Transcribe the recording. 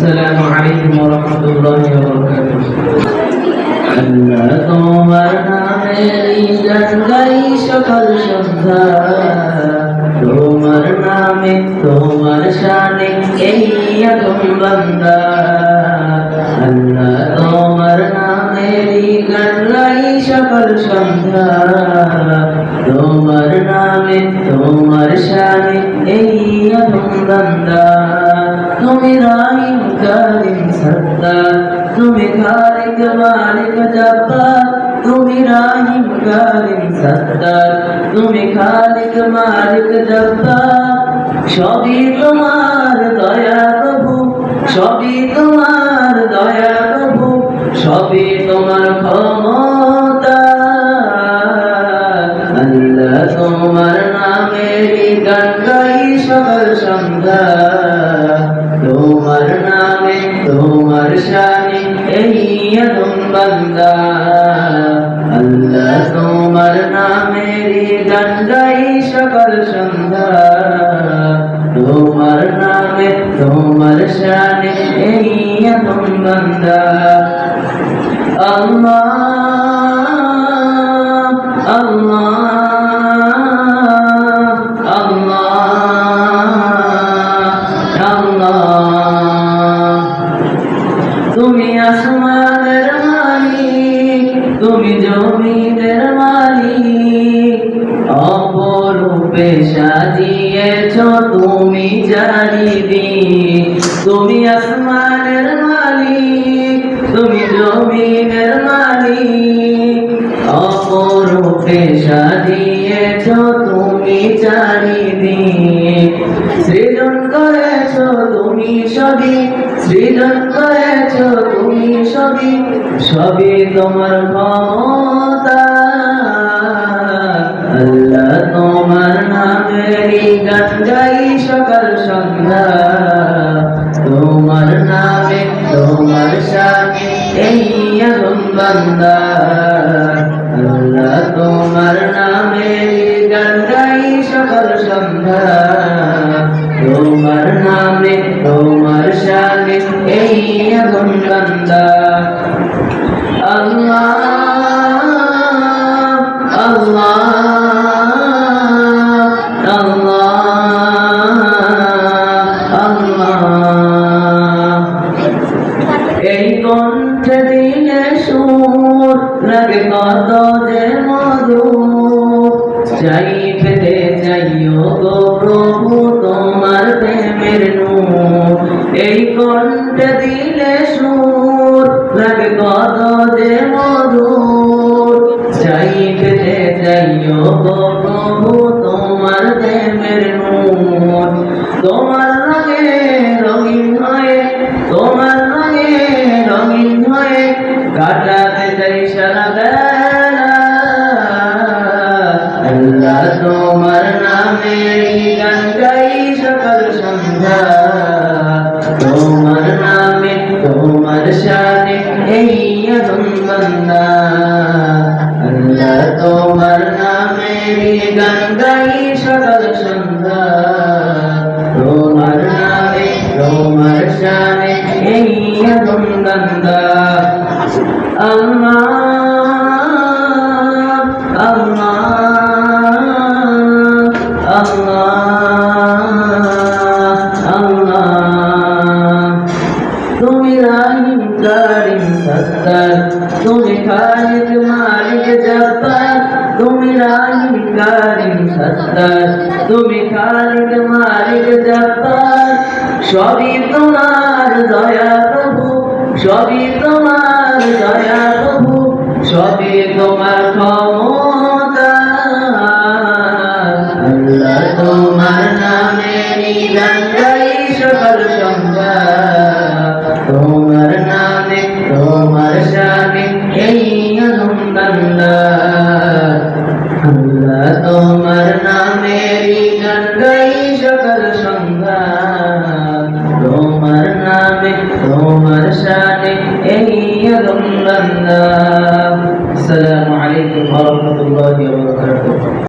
السلام عليكم ورحمة الله وبركاته আল্লাহ তোমার নামেরই গান গাই সকাল সন্ধ্যা তোমার নামে তোমার শানে এই আদম বান্দা আল্লাহ তোমার নামেরই গান গাই সকাল সন্ধ্যা তোমার নামে তোমার শানে এই আদম বান্দা তুমি রাহিম কারিম সত্তা তুমি খালিক মালিক জব্বার, তুমি রাহিম কারিম সত্তার তুমি খালিক মালিক জব্বার। সবই তোমার দয়া প্রভু, সবই তোমার দয়া প্রভু, সবই তোমার ক্ষমতা। আল্লাহ তোমার নামেরই গান গাই সকাল সন্ধ্যা তোমার নামে তোমার শানে এই বান্দা। আল্লাহ তোমার নামেরই গান গাই সকাল সন্ধ্যা। তোমার নামে তোমার শানে এই বান্দা। আল্লাহ আল্লাহ। সাজিয়েছ তুমি চারিদিক তুমি আসমানের মালিক, তুমি জমিনের মালিক। অপরূপে সাজিয়েছ তুমি চারিদিক সৃজন করেছ তুমি সবই, সৃজন করেছ তুমি সবই সবই তোমার ক্ষমতা। আল্লাহ তোমার নামেরই গান গাই সকাল সন্ধ্যা তোমার নামে তোমার সাথে এই আগুন বান্দা। আল্লাহ, তোমার নামেরই গান গাই সকাল সন্ধ্যা। তোমার নামে তোমার সাথে এই আগুন বান্দা। আল্লাহ আল্লাহ। পেতে চাইও গো প্রভু, তোমার প্রেমের নূর। এই কণ্ঠে দিলে সুর, লাগে কত যে মধু চাই পেতে গো প্রভু, তোমার প্রেমের নূর। তোমার তোমার সাথে এই বান্দা। আল্লাহ তোমার নামে গান গাই সকাল সন্ধ্যা। তোমার নামে, তোমার শানে আল্লাহ তুমি খালিক মালিক জব্বার তুমি রাহিম সত্তার তুমি খালিক মালিক জব্বার সবই তোমার দয়া প্রভু, সবই তোমার দয়া প্রভু, সবই তোমার ক্ষমতা। তোমার নামে গান ومن شانك أن يذم النار السلام عليكم ورحمة الله وبركاته.